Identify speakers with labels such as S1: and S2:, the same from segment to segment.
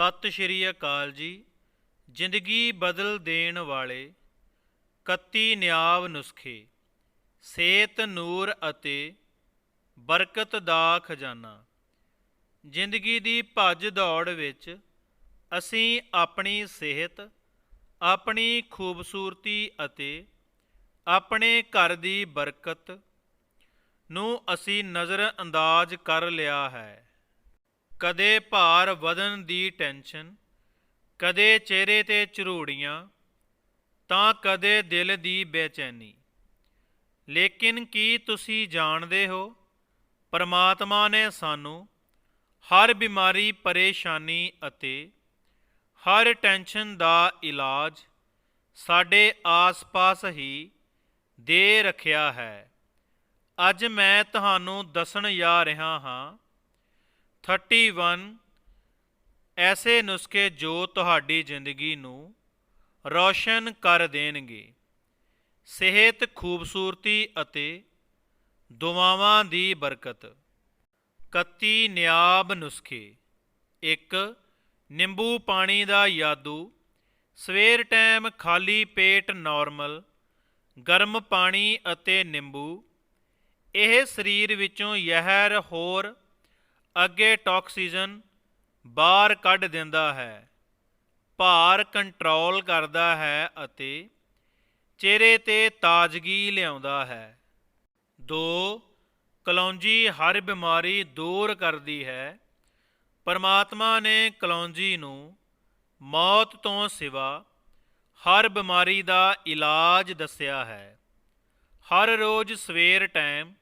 S1: ਸਤਿ ਸ਼੍ਰੀ ਅਕਾਲ ਜੀ। ਜ਼ਿੰਦਗੀ ਬਦਲ ਦੇਣ ਵਾਲੇ 31 ਨਿਆਵ ਨੁਸਖੇ ਸਿਹਤ ਨੂਰ ਅਤੇ ਬਰਕਤ ਦਾ ਖਜ਼ਾਨਾ। ਜ਼ਿੰਦਗੀ ਦੀ ਭੱਜ ਦੌੜ ਵਿੱਚ ਅਸੀਂ ਆਪਣੀ ਸਿਹਤ, ਆਪਣੀ ਖੂਬਸੂਰਤੀ ਅਤੇ ਆਪਣੇ ਘਰ ਦੀ ਬਰਕਤ ਨੂੰ ਅਸੀਂ ਨਜ਼ਰ ਅੰਦਾਜ਼ ਕਰ ਲਿਆ ਹੈ। ਕਦੇ ਭਾਰ ਵਧਣ ਦੀ ਟੈਨਸ਼ਨ, ਕਦੇ ਚਿਹਰੇ ਤੇ ਚਰੂੜੀਆਂ ਤਾਂ ਕਦੇ ਦਿਲ ਦੀ ਬੇਚੈਨੀ। ਲੇਕਿਨ ਕੀ ਤੁਸੀਂ ਜਾਣਦੇ ਹੋ, ਪਰਮਾਤਮਾ ਨੇ ਸਾਨੂੰ ਹਰ ਬਿਮਾਰੀ, ਪਰੇਸ਼ਾਨੀ ਅਤੇ ਹਰ ਟੈਨਸ਼ਨ ਦਾ ਇਲਾਜ ਸਾਡੇ ਆਸ-ਪਾਸ ਹੀ ਦੇ ਰੱਖਿਆ ਹੈ। ਅੱਜ ਮੈਂ ਤੁਹਾਨੂੰ ਦੱਸਣ ਜਾ ਰਿਹਾ ਹਾਂ 31, ਐਸੇ ਨੁਸਖੇ ਜੋ ਤੁਹਾਡੀ ਜ਼ਿੰਦਗੀ ਨੂੰ ਰੌਸ਼ਨ ਕਰ ਦੇਣਗੇ। ਸਿਹਤ ਖੂਬਸੂਰਤੀ ਅਤੇ ਦੁਆਵਾਂ ਦੀ ਬਰਕਤ। 31 ਨਿਆਬ ਨੁਸਖੇ। 1 ਨਿੰਬੂ ਪਾਣੀ ਦਾ ਯਾਦੂ। ਸਵੇਰ ਟਾਈਮ ਖਾਲੀ ਪੇਟ ਨਾਰਮਲ, ਗਰਮ ਪਾਣੀ ਅਤੇ ਨਿੰਬੂ। ਇਹ ਸਰੀਰ ਵਿੱਚੋਂ ਜ਼ਹਿਰ ਹੋਰ ਅੱਗੇ ਟੌਕਸੀਜਨ ਬਾਹਰ ਕੱਢ ਦਿੰਦਾ ਹੈ, ਭਾਰ ਕੰਟਰੋਲ ਕਰਦਾ ਹੈ ਅਤੇ ਚਿਹਰੇ ਤੇ ਤਾਜ਼ਗੀ ਲਿਆਉਂਦਾ ਹੈ। 2 ਕਲੌਂਜੀ ਹਰ ਬਿਮਾਰੀ ਦੂਰ ਕਰਦੀ ਹੈ। ਪਰਮਾਤਮਾ ਨੇ ਕਲੌਂਜੀ ਨੂੰ ਮੌਤ ਤੋਂ ਸਿਵਾ ਹਰ ਬਿਮਾਰੀ ਦਾ ਇਲਾਜ ਦੱਸਿਆ ਹੈ। ਹਰ ਰੋਜ਼ ਸਵੇਰ ਟਾਈਮ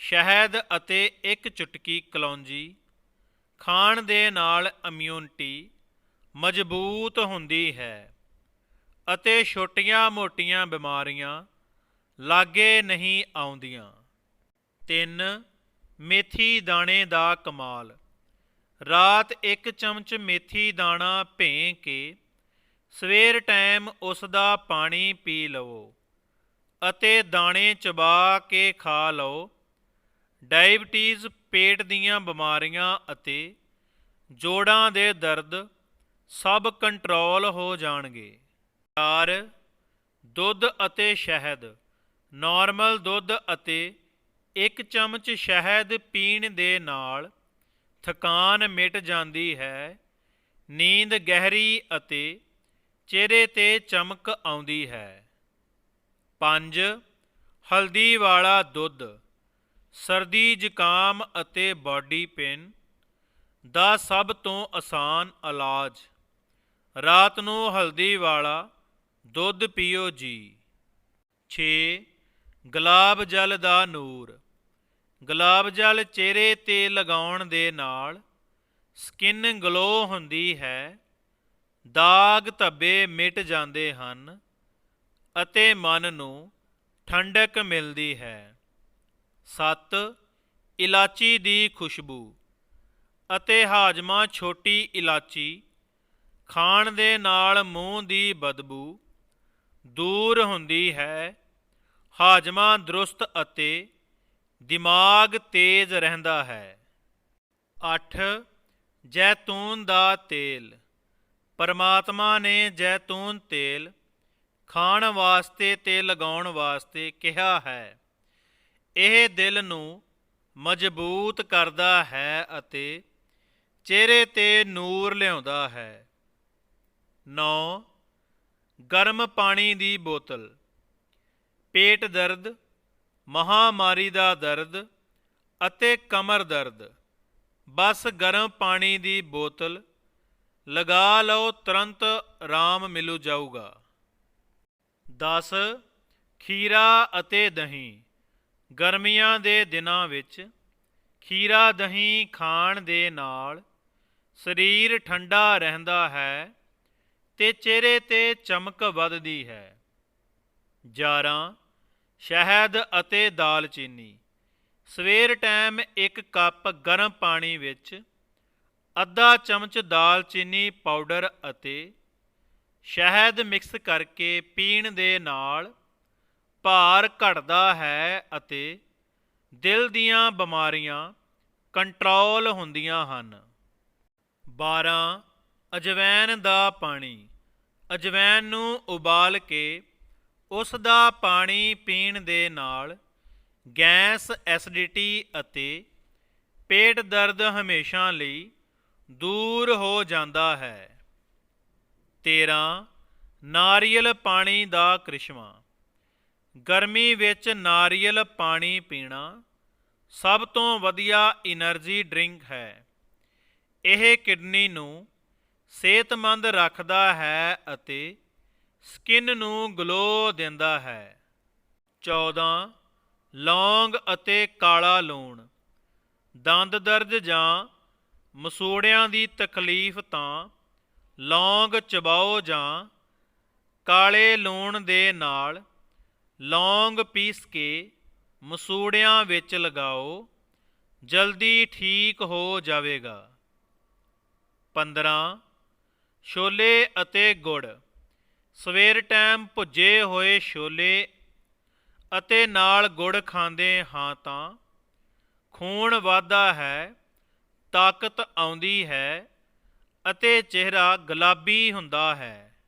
S1: ਸ਼ਹਿਦ ਅਤੇ ਇੱਕ ਚੁਟਕੀ ਕਲੌਂਜੀ, ਖਾਣ ਦੇ ਨਾਲ ਇਮਿਊਨਿਟੀ ਮਜ਼ਬੂਤ ਹੁੰਦੀ ਹੈ ਅਤੇ ਛੋਟੀਆਂ-ਮੋਟੀਆਂ ਬਿਮਾਰੀਆਂ ਲਾਗੇ ਨਹੀਂ ਆਉਂਦੀਆਂ। 3 ਮੇਥੀ ਦਾਣੇ ਦਾ ਕਮਾਲ। ਰਾਤ ਇੱਕ ਚਮਚ ਮੇਥੀ ਦਾਣਾ ਭੇਂ ਕੇ ਸਵੇਰ ਟਾਈਮ ਉਸ ਦਾ ਪਾਣੀ ਪੀ ਲਵੋ ਅਤੇ ਦਾਣੇ ਚਬਾ ਕੇ ਖਾ ਲਓ। ਡਾਇਬਟੀਜ਼ ਪੇਟ ਦੀਆਂ ਬਿਮਾਰੀਆਂ ਅਤੇ ਜੋੜਾਂ ਦੇ ਦਰਦ ਸਭ ਕੰਟਰੋਲ ਹੋ ਜਾਣਗੇ। 4 ਦੁੱਧ ਅਤੇ ਸ਼ਹਿਦ। ਨਾਰਮਲ ਦੁੱਧ ਅਤੇ ਇੱਕ ਚਮਚ ਸ਼ਹਿਦ ਪੀਣ ਦੇ ਨਾਲ ਥਕਾਨ ਮਿਟ ਜਾਂਦੀ ਹੈ, ਨੀਂਦ ਗਹਿਰੀ ਅਤੇ ਚਿਹਰੇ ਤੇ ਚਮਕ ਆਉਂਦੀ ਹੈ। 5 ਹਲਦੀ ਵਾਲਾ ਦੁੱਧ। ਸਰਦੀ ਜ਼ੁਕਾਮ ਅਤੇ ਬਾਡੀ ਪੇਨ ਦਾ ਸਭ ਤੋਂ ਆਸਾਨ ਇਲਾਜ। ਰਾਤ ਨੂੰ ਹਲਦੀ ਵਾਲਾ ਦੁੱਧ ਪੀਓ ਜੀ। 6 ਗੁਲਾਬ ਜਲ ਦਾ ਨੂਰ। ਗੁਲਾਬ ਜਲ ਚਿਹਰੇ ਤੇ ਲਗਾਉਣ ਦੇ ਨਾਲ ਸਕਿਨ ਗਲੋ ਹੁੰਦੀ ਹੈ। ਦਾਗ ਧੱਬੇ ਮਿਟ ਜਾਂਦੇ ਹਨ ਅਤੇ ਮਨ ਨੂੰ ਠੰਡਕ ਮਿਲਦੀ ਹੈ। 7 ਇਲਾਚੀ ਦੀ ਖੁਸ਼ਬੂ ਅਤੇ ਹਾਜਮਾ ਛੋਟੀ ਇਲਾਚੀ ਖਾਣ ਦੇ ਨਾਲ ਮੂੰਹ ਦੀ ਬਦਬੂ ਦੂਰ ਹੁੰਦੀ ਹੈ, ਹਾਜਮਾ ਦਰੁਸਤ ਅਤੇ ਦਿਮਾਗ ਤੇਜ਼ ਰਹਿੰਦਾ ਹੈ। 8 ਜੈਤੂਨ ਦਾ ਤੇਲ, ਪਰਮਾਤਮਾ ਨੇ ਜੈਤੂਨ ਤੇਲ ਖਾਣ ਵਾਸਤੇ ਤੇ ਲਗਾਉਣ ਵਾਸਤੇ ਕਿਹਾ ਹੈ। ਇਹ ਦਿਲ ਨੂੰ ਮਜ਼ਬੂਤ ਕਰਦਾ ਹੈ ਅਤੇ ਚਿਹਰੇ ਤੇ ਨੂਰ ਲਿਆਉਂਦਾ ਹੈ। 9 ਗਰਮ ਪਾਣੀ ਦੀ ਬੋਤਲ। ਪੇਟ ਦਰਦ, ਮਹਾਮਾਰੀ ਦਾ ਦਰਦ ਅਤੇ ਕਮਰ ਦਰਦ। ਬਸ ਗਰਮ ਪਾਣੀ ਦੀ ਬੋਤਲ। ਲਗਾ ਲਓ, ਤੁਰੰਤ ਆਰਾਮ ਮਿਲੂ ਜਾਊਗਾ। 10 ਖੀਰਾ ਅਤੇ ਦਹੀਂ। ਗਰਮੀਆਂ ਦੇ ਦਿਨਾਂ ਵਿੱਚ ਖੀਰਾ ਦਹੀਂ ਖਾਣ ਦੇ ਨਾਲ ਸਰੀਰ ਠੰਡਾ ਰਹਿੰਦਾ ਹੈ ਤੇ ਚਿਹਰੇ ਤੇ ਚਮਕ ਵੱਧਦੀ ਹੈ। 11 ਸ਼ਹਿਦ ਅਤੇ ਦਾਲਚੀਨੀ। ਸਵੇਰ ਟਾਈਮ ਇੱਕ ਕੱਪ ਗਰਮ ਪਾਣੀ ਵਿੱਚ ਅੱਧਾ ਚਮਚ ਦਾਲਚੀਨੀ ਪਾਊਡਰ ਅਤੇ ਸ਼ਹਿਦ ਮਿਕਸ ਕਰਕੇ ਪੀਣ ਦੇ ਨਾਲ ਭਾਰ ਘਟਦਾ ਹੈ ਅਤੇ ਦਿਲ ਦੀਆਂ ਬਿਮਾਰੀਆਂ ਕੰਟਰੋਲ ਹੁੰਦੀਆਂ ਹਨ। 12 ਅਜਵੈਨ ਦਾ ਪਾਣੀ। ਅਜਵੈਨ ਨੂੰ ਉਬਾਲ ਕੇ ਉਸ ਦਾ ਪਾਣੀ ਪੀਣ ਦੇ ਨਾਲ ਗੈਸ, ਐਸਿਡਿਟੀ ਅਤੇ ਪੇਟ ਦਰਦ ਹਮੇਸ਼ਾ ਲਈ ਦੂਰ ਹੋ ਜਾਂਦਾ ਹੈ। 13 ਨਾਰੀਅਲ ਪਾਣੀ ਦਾ ਕ੍ਰਿਸ਼ਮਾ। ਗਰਮੀ ਵਿੱਚ ਨਾਰੀਅਲ ਪਾਣੀ ਪੀਣਾ ਸਭ ਤੋਂ ਵਧੀਆ એનર્ਜੀ ਡਰਿੰਕ ਹੈ। ਇਹ ਕਿਡਨੀ ਨੂੰ ਸਿਹਤਮੰਦ ਰੱਖਦਾ ਹੈ ਅਤੇ ਸਕਿਨ ਨੂੰ ਗਲੋ ਦਿੰਦਾ ਹੈ। 14 ਲੌਂਗ ਅਤੇ ਕਾਲਾ ਲੂਣ। ਦੰਦ ਦਰਦ ਜਾਂ ਮਸੂੜਿਆਂ ਦੀ ਤਕਲੀਫ ਤਾਂ ਲੌਂਗ ਚਬਾਓ ਜਾਂ ਕਾਲੇ ਲੂਣ ਦੇ ਨਾਲ ਲੌਂਗ ਪੀਸ ਕੇ ਮਸੂੜਿਆਂ ਵਿੱਚ ਲਗਾਓ, ਜਲਦੀ ਠੀਕ ਹੋ ਜਾਵੇਗਾ। 15 ਛੋਲੇ ਅਤੇ ਗੁੜ। ਸਵੇਰ ਟਾਈਮ ਭੁੱਜੇ ਹੋਏ ਛੋਲੇ ਅਤੇ ਨਾਲ ਗੁੜ ਖਾਂਦੇ ਹਾਂ ਤਾਂ ਖੂਨ ਵੱਧਦਾ ਹੈ, ਤਾਕਤ ਆਉਂਦੀ ਹੈ ਅਤੇ ਚਿਹਰਾ ਗੁਲਾਬੀ ਹੁੰਦਾ ਹੈ।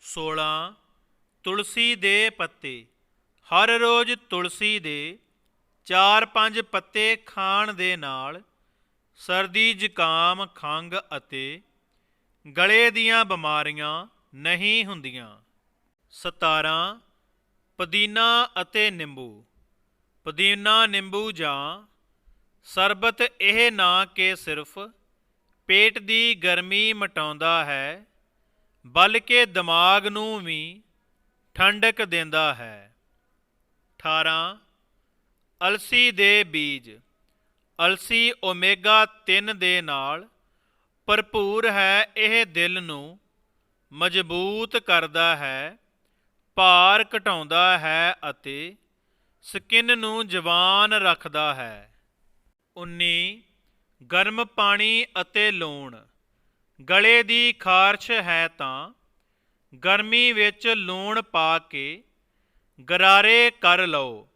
S1: 16 ਤੁਲਸੀ ਦੇ ਪੱਤੇ। ਹਰ ਰੋਜ਼ ਤੁਲਸੀ ਦੇ 4-5 ਪੱਤੇ ਖਾਣ ਦੇ ਨਾਲ ਸਰਦੀ ਜ਼ੁਕਾਮ ਖੰਗ ਅਤੇ ਗਲੇ ਦੀਆਂ ਬਿਮਾਰੀਆਂ ਨਹੀਂ ਹੁੰਦੀਆਂ। 17 ਪੁਦੀਨਾ ਅਤੇ ਨਿੰਬੂ। ਪੁਦੀਨਾ, ਨਿੰਬੂ ਜਾਂ ਸਰਬਤ ਇਹ ਨਾ ਕਿ ਸਿਰਫ ਪੇਟ ਦੀ ਗਰਮੀ ਮਟਾਉਂਦਾ ਹੈ, ਬਲਕਿ ਦਿਮਾਗ ਨੂੰ ਵੀ ਠੰਡਕ ਦਿੰਦਾ ਹੈ। 18 ਅਲਸੀ ਦੇ ਬੀਜ। ਅਲਸੀ ਓਮੇਗਾ 3 ਦੇ ਨਾਲ ਭਰਪੂਰ ਹੈ, ਇਹ ਦਿਲ ਨੂੰ ਮਜ਼ਬੂਤ ਕਰਦਾ ਹੈ, ਭਾਰ ਘਟਾਉਂਦਾ ਹੈ ਅਤੇ ਸਕਿਨ ਨੂੰ ਜਵਾਨ ਰੱਖਦਾ ਹੈ। 19 ਗਰਮ ਪਾਣੀ ਅਤੇ ਲੂਣ। ਗਲੇ ਦੀ ਖਾਰਸ਼ ਹੈ ਤਾਂ ਗਰਮੀ ਵਿੱਚ ਲੂਣ ਪਾ ਕੇ ਗਰਾਰੇ ਕਰ ਲਓ।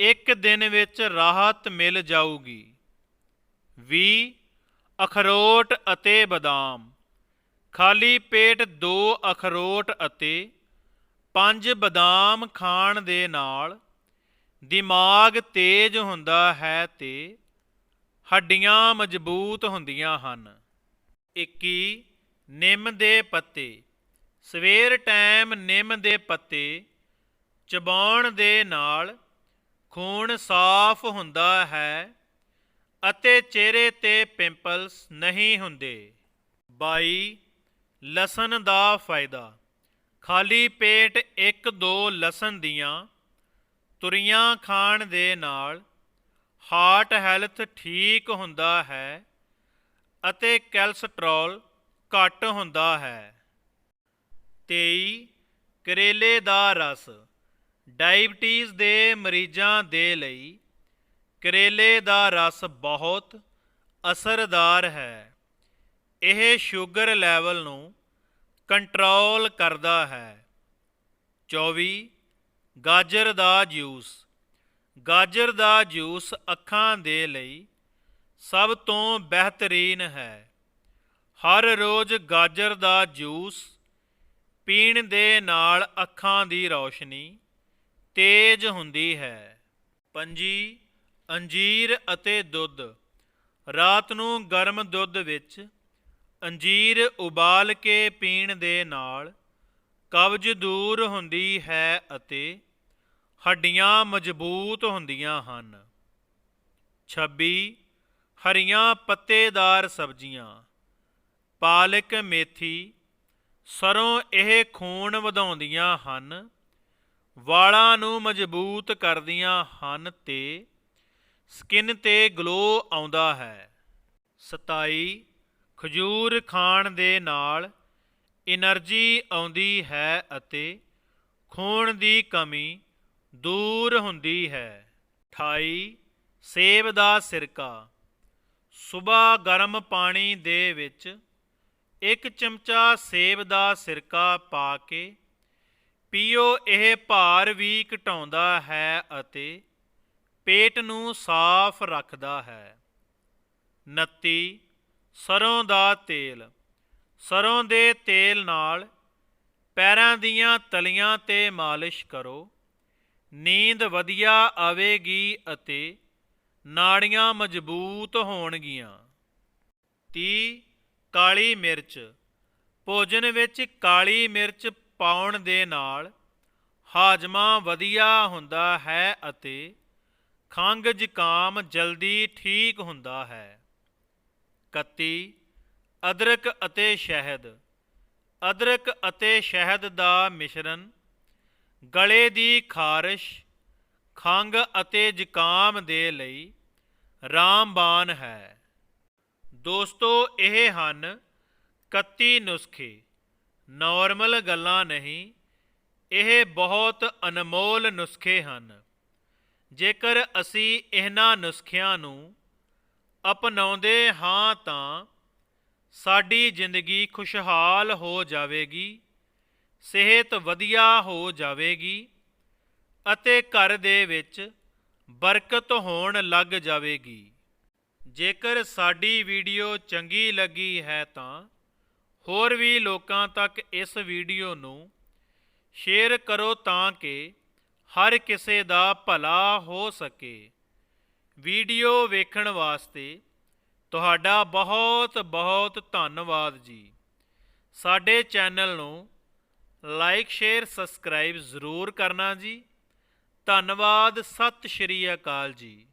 S1: ਇੱਕ ਦਿਨ ਵਿੱਚ ਰਾਹਤ ਮਿਲ ਜਾਊਗੀ। 20 ਅਖਰੋਟ ਅਤੇ ਬਦਾਮ। ਖਾਲੀ ਪੇਟ ਦੋ ਅਖਰੋਟ ਅਤੇ ਪੰਜ ਬਦਾਮ ਖਾਣ ਦੇ ਨਾਲ ਦਿਮਾਗ ਤੇਜ਼ ਹੁੰਦਾ ਹੈ ਤੇ ਹੱਡੀਆਂ ਮਜ਼ਬੂਤ ਹੁੰਦੀਆਂ ਹਨ। 21 ਨਿੰਮ ਦੇ ਪੱਤੇ। ਸਵੇਰ ਟਾਈਮ ਨਿੰਮ ਦੇ ਪੱਤੇ ਚਬਾਉਣ ਦੇ ਨਾਲ ਖੂਨ ਸਾਫ਼ ਹੁੰਦਾ ਹੈ ਅਤੇ ਚਿਹਰੇ ਤੇ ਪਿੰਪਲਸ ਨਹੀਂ ਹੁੰਦੇ। 22 ਲਸਣ ਦਾ ਫਾਇਦਾ। ਖਾਲੀ ਪੇਟ 1-2 ਲਸਣ ਦੀਆਂ ਤੁਰੀਆਂ ਖਾਣ ਦੇ ਨਾਲ ਹਾਰਟ ਹੈਲਥ ਠੀਕ ਹੁੰਦਾ ਹੈ ਅਤੇ ਕੈਲਸਟ੍ਰੋਲ ਘੱਟ ਹੁੰਦਾ ਹੈ। 23 ਕਰੇਲੇ ਦਾ ਰਸ। ਡਾਇਬਟੀਜ਼ ਦੇ ਮਰੀਜ਼ਾਂ ਦੇ ਲਈ ਕਰੇਲੇ ਦਾ ਰਸ ਬਹੁਤ ਅਸਰਦਾਰ ਹੈ। ਇਹ ਸ਼ੂਗਰ ਲੈਵਲ ਨੂੰ ਕੰਟਰੋਲ ਕਰਦਾ ਹੈ। 24 ਗਾਜਰ ਦਾ ਜੂਸ। ਗਾਜਰ ਦਾ ਜੂਸ ਅੱਖਾਂ ਦੇ ਲਈ ਸਭ ਤੋਂ ਬਿਹਤਰੀਨ ਹੈ। ਹਰ ਰੋਜ਼ ਗਾਜਰ ਦਾ ਜੂਸ ਪੀਣ ਦੇ ਨਾਲ ਅੱਖਾਂ ਦੀ ਰੌਸ਼ਨੀ ਤੇਜ਼ ਹੁੰਦੀ ਹੈ। ਪੰਜੀ, ਅੰਜੀਰ ਅਤੇ ਦੁੱਧ। ਰਾਤ ਨੂੰ ਗਰਮ ਦੁੱਧ ਵਿੱਚ ਅੰਜੀਰ ਉਬਾਲ ਕੇ ਪੀਣ ਦੇ ਨਾਲ ਕਬਜ਼ ਦੂਰ ਹੁੰਦੀ ਹੈ ਅਤੇ ਹੱਡੀਆਂ ਮਜ਼ਬੂਤ ਹੁੰਦੀਆਂ ਹਨ। 26 ਹਰੀਆਂ ਪੱਤੇਦਾਰ ਸਬਜ਼ੀਆਂ। ਪਾਲਕ ਮੇਥੀ। ਸਰੋਂ ਇਹ ਖੂਨ ਵਧਾਉਂਦੀਆਂ ਹਨ। ਵਾਲਾਂ ਨੂੰ ਮਜ਼ਬੂਤ ਕਰਦੀਆਂ ਹਨ ਤੇ ਸਕਿਨ ਤੇ ਗਲੋ ਆਉਂਦਾ ਹੈ। 27 ਖਜੂਰ ਖਾਣ ਦੇ ਨਾਲ એનર્ਜੀ ਆਉਂਦੀ ਹੈ ਅਤੇ ਖੂਨ ਦੀ ਕਮੀ ਦੂਰ ਹੁੰਦੀ ਹੈ। 28 ਸੇਬ ਦਾ ਸਿਰਕਾ। ਸਵੇਰ ਗਰਮ ਪਾਣੀ ਦੇ ਵਿੱਚ ਇੱਕ ਚਮਚਾ ਸੇਬ ਦਾ ਸਿਰਕਾ ਪਾ ਕੇ ਪੀਓ ਇਹ ਭਾਰ ਵੀ ਘਟਾਉਂਦਾ ਹੈ ਅਤੇ ਪੇਟ ਨੂੰ ਸਾਫ਼ ਰੱਖਦਾ ਹੈ। 29 ਸਰੋਂ ਦਾ ਤੇਲ। ਸਰੋਂ ਦੇ ਤੇਲ ਨਾਲ ਪੈਰਾਂ ਦੀਆਂ ਤਲੀਆਂ ਤੇ ਮਾਲਿਸ਼ ਕਰੋ। ਨੀਂਦ ਵਧੀਆ ਆਵੇਗੀ ਅਤੇ ਨਾੜੀਆਂ ਮਜ਼ਬੂਤ ਹੋਣਗੀਆਂ। 30 ਕਾਲੀ ਮਿਰਚ। ਭੋਜਨ ਵਿੱਚ ਕਾਲੀ ਮਿਰਚ ਪਾਉਣ ਦੇ ਨਾਲ ਹਾਜਮਾ ਵਧੀਆ ਹੁੰਦਾ ਹੈ ਅਤੇ ਖੰਘ ਜ਼ੁਕਾਮ ਜਲਦੀ ਠੀਕ ਹੁੰਦਾ ਹੈ। 31 ਅਦਰਕ ਅਤੇ ਸ਼ਹਿਦ। ਅਦਰਕ ਅਤੇ ਸ਼ਹਿਦ ਦਾ ਮਿਸ਼ਰਣ, ਗਲੇ ਦੀ ਖਾਰਸ਼, ਖੰਘ ਅਤੇ ਜ਼ੁਕਾਮ ਦੇ ਲਈ ਰਾਮਬਾਨ ਹੈ। ਦੋਸਤੋ, ਇਹ ਹਨ 31 ਨੁਸਖੇ। ਨਾਰਮਲ ਗੱਲਾਂ ਨਹੀਂ, ਇਹ ਬਹੁਤ ਅਨਮੋਲ ਨੁਸਖੇ ਹਨ। ਜੇਕਰ ਅਸੀਂ ਇਹਨਾਂ ਨੁਸਖਿਆਂ ਨੂੰ ਅਪਣਾਉਂਦੇ ਹਾਂ ਤਾਂ ਸਾਡੀ ਜ਼ਿੰਦਗੀ ਖੁਸ਼ਹਾਲ ਹੋ ਜਾਵੇਗੀ, ਸਿਹਤ ਵਧੀਆ ਹੋ ਜਾਵੇਗੀ ਅਤੇ ਘਰ ਦੇ ਵਿੱਚ ਬਰਕਤ ਹੋਣ ਲੱਗ ਜਾਵੇਗੀ। ਜੇਕਰ ਸਾਡੀ ਵੀਡੀਓ ਚੰਗੀ ਲੱਗੀ ਹੈ ਤਾਂ ਹੋਰ ਵੀ ਲੋਕਾਂ ਤੱਕ ਇਸ ਵੀਡੀਓ ਨੂੰ ਸ਼ੇਅਰ ਕਰੋ ਤਾਂ ਕਿ ਹਰ ਕਿਸੇ ਦਾ ਭਲਾ ਹੋ ਸਕੇ। ਵੀਡੀਓ ਵੇਖਣ ਵਾਸਤੇ ਤੁਹਾਡਾ ਬਹੁਤ ਬਹੁਤ ਧੰਨਵਾਦ ਜੀ। ਸਾਡੇ ਚੈਨਲ ਨੂੰ ਲਾਈਕ, ਸ਼ੇਅਰ, ਸਬਸਕ੍ਰਾਈਬ ਜ਼ਰੂਰ ਕਰਨਾ ਜੀ। ਧੰਨਵਾਦ, ਸਤਿ ਸ਼੍ਰੀ ਅਕਾਲ ਜੀ।